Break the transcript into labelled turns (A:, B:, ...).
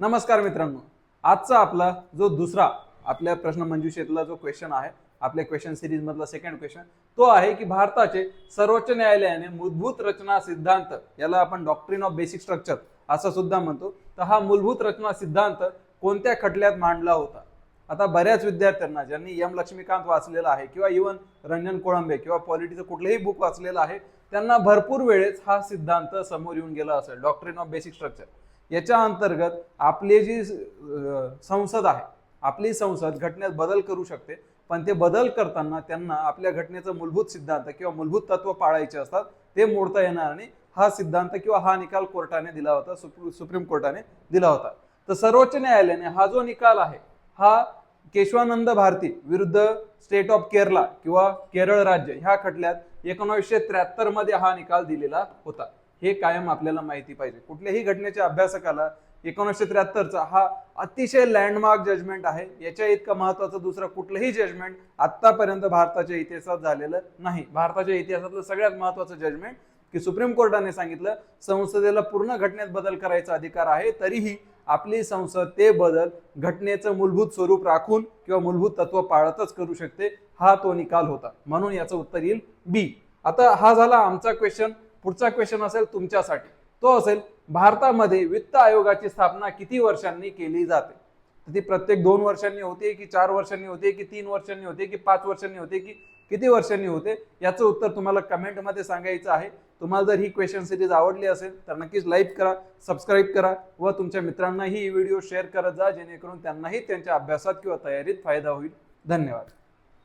A: नमस्कार मित्रांनो. आजचा आपला जो दुसरा आपल्या प्रश्न मंजुषेतला जो क्वेश्चन आहे आपल्या क्वेश्चन सिरीज मधला सेकंड क्वेश्चन तो आहे की भारताचे सर्वोच्च न्यायालयाने मूलभूत रचना सिद्धांत याला आपण डॉक्ट्रिन ऑफ बेसिक स्ट्रक्चर असं सुद्धा म्हणतो. तर हा मूलभूत रचना सिद्धांत कोणत्या खटल्यात मांडला होता? आता बऱ्याच विद्यार्थ्यांना ज्यांनी एम लक्ष्मीकांत वाचलेला आहे किंवा इवन रंजन कोळंबे किंवा पॉलिटीचं कुठलंही बुक वाचलेलं आहे त्यांना भरपूर वेळेस हा सिद्धांत समोर येऊन गेला असेल डॉक्ट्रिन ऑफ बेसिक स्ट्रक्चर याच्या अंतर्गत आपली जी संसद आहे आपली संसद घटनेत बदल करू शकते पण ते बदल करताना त्यांना आपल्या घटनेचं मूलभूत सिद्धांत किंवा मूलभूत तत्व पाळायचे असतात ते मोडता येणार नाही हा सिद्धांत किंवा हा निकाल कोर्टाने दिला होता सुप्रीम कोर्टाने दिला होता. तर सर्वोच्च न्यायालयाने हा जो निकाल आहे हा केशवानंद भारती विरुद्ध स्टेट ऑफ केरला किंवा केरळ राज्य ह्या खटल्यात एकोणीसशे त्र्याहत्तरमध्ये हा निकाल दिलेला होता. हे कायम आपल्याला माहिती पाहिजे. कुठल्याही घटनेच्या अभ्यासकाला एकोणीसशे त्र्याहत्तरचा हा अतिशय लँडमार्क जजमेंट आहे. याच्या इतकं महत्वाचं दुसरं कुठलंही जजमेंट आतापर्यंत भारताच्या इतिहासात झालेलं नाही. भारताच्या इतिहासातलं सगळ्यात महत्वाचं जजमेंट की सुप्रीम कोर्टाने सांगितलं संसदेला पूर्ण घटनेत बदल करायचा अधिकार आहे तरीही आपली संसद ते बदल घटनेचं मूलभूत स्वरूप राखून किंवा मूलभूत तत्व पाळतच करू शकते हा तो निकाल होता. म्हणून याचं उत्तर येईल बी आता हा झाला आमचा क्वेश्चन पुढचा क्वेश्चन असेल तुमच्यासाठी. तो असेल भारतामध्ये वित्त आयोगाची स्थापना किती वर्षांनी केली जाते? तर ती प्रत्येक दोन वर्षांनी होते की चार वर्षांनी होते की तीन वर्षांनी होते की पाच वर्षांनी होते की किती वर्षांनी होते? याचं उत्तर तुम्हाला कमेंटमध्ये सांगायचं आहे. तुम्हाला जर ही क्वेश्चन सिरीज आवडली असेल तर नक्कीच लाईक करा सबस्क्राईब करा व तुमच्या मित्रांनाही ही व्हिडिओ शेअर करत जा जेणेकरून त्यांनाही त्यांच्या अभ्यासात किंवा तयारीत फायदा होईल. धन्यवाद.